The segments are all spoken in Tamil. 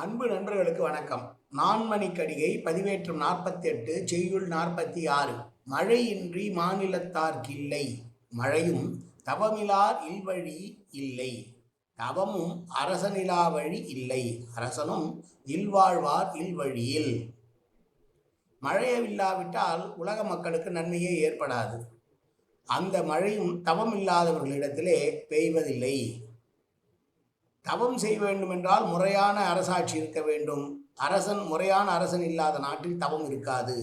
அன்பு நண்பர்களுக்கு வணக்கம். நான்மணிக்கடிகை பதிவேற்றம் நாற்பத்தி எட்டு செய்யுள் நாற்பத்தி ஆறு மழையின்றி மாநிலத்தார்க்கில்லை மழையும் தவமிலார் இல்வழி இல்லை. தவமும் அரசனிலா வழி இல்லை. அரசனும் இல்வாழ்வார் இல்வழியில். மழையவில்லாவிட்டால் உலக மக்களுக்கு நன்மையே ஏற்படாது. அந்த மழையும் தவம் இல்லாதவர்களிடத்திலே பெய்வதில்லை. தவம் செய்ய வேண்டும் என்றால் முறையான அரசாட்சி இருக்க வேண்டும். அரசன் முறையான அரசன் இல்லாத நாட்டில் தவம் இருக்காது.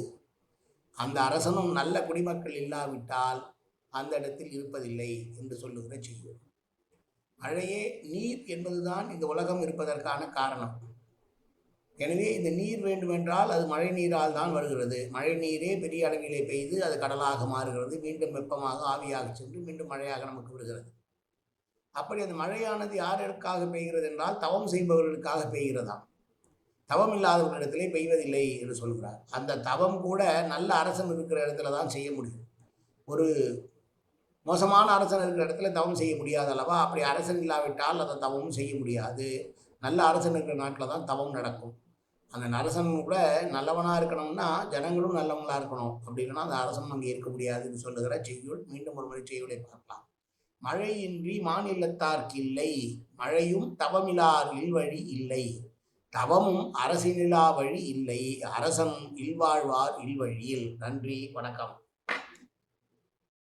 அந்த அரசனும் நல்ல குடிமக்கள் இல்லாவிட்டால் அந்த இடத்தில் இருப்பதில்லை என்று சொல்லுகிற செய்யும் மழையே நீர் என்பதுதான் இந்த உலகம் இருப்பதற்கான காரணம். எனவே இந்த நீர் வேண்டுமென்றால் அது மழை நீரால் தான் வருகிறது. மழை நீரே பெரிய அளவிலே பெய்து அது கடலாக மாறுகிறது. மீண்டும் வெப்பமாக ஆவியாக சென்று மீண்டும் மழையாக நமக்கு விடுகிறது. அப்படி அந்த மழையானது யாருக்காக பெய்கிறது என்றால் தவம் செய்பவர்களுக்காக பெய்கிறதாம். தவம் இல்லாதவர்களிடத்திலே பெய்வதில்லை என்று சொல்கிறார். அந்த தவம் கூட நல்ல அரசன் இருக்கிற இடத்துல தான் செய்ய முடியும். ஒரு மோசமான அரசன் இருக்கிற இடத்துல தவம் செய்ய முடியாது அல்லவா? அப்படி அரசன் இல்லாவிட்டால் அதை தவமும் செய்ய முடியாது. நல்ல அரசன் இருக்கிற நாட்டில் தான் தவம் நடக்கும். அந்த அரசன் கூட நல்லவனாக இருக்கணும்னா ஜனங்களும் நல்லவங்களாக இருக்கணும். அப்படி இல்லைன்னா அந்த அரசன் அங்கே இருக்க முடியாதுன்னு சொல்லுகிற செய்யுள் மீண்டும் ஒரு முறை செய்யுளை பார்க்கலாம். மழையின்றி மாநிலத்தார்க்கில்லை மழையும் தவமிலார் இல்வழி இல்லை. தவமும் அரசினிலா வழி இல்லை அரசனும் இல்வாழ்வார் இல்வழியில். நன்றி வணக்கம்.